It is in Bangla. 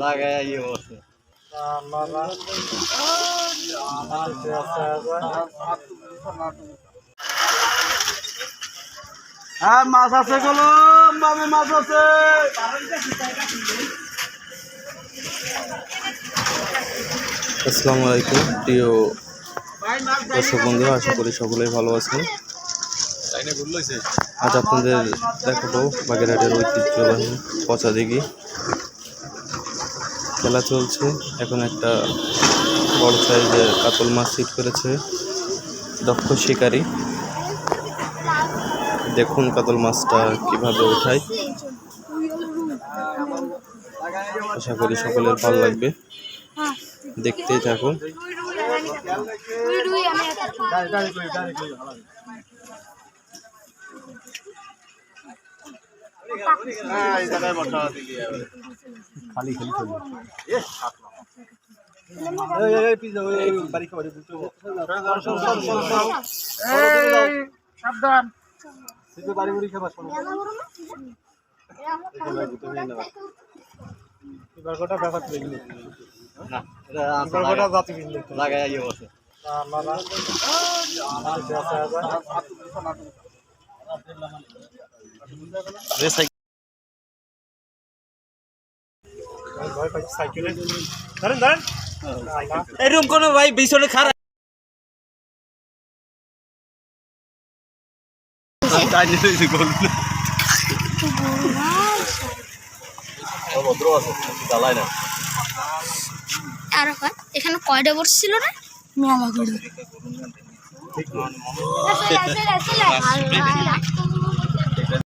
লাগাই ইয়ে বসে। হ্যাঁ মাছ আছে কলম বাবে মাছ আছে। আসসালামু আলাইকুম প্রিয় দর্শক বন্ধুরা আশা করি সকলেই ভালো আছেন। আজ আপনাদের দেখাবো বাগেরহাটের ঐতিহ্যবাহী পচা দিঘি খেলা চলছে। এখন একটা বড় সাইজের কাতল মাছ সিট করেছে দক্ষ শিকারী। দেখুন কাতল মাছটা কীভাবে ওঠায় আশা করি সকলের ভালো লাগবে। দেখতেই থাকুন। সাবধান। বাড়ি বুড়ি খাবার এবার কটা ব্যাপার দেখলি না এটা জাতি কিনলে লাগাই ইয়ে বসে। সাইকেলে। ধরেন ধরেন। এরকম কোনো ভাই পিছনে খারাপ আর হয় এখানে কয়টা বসছিল না মামা করে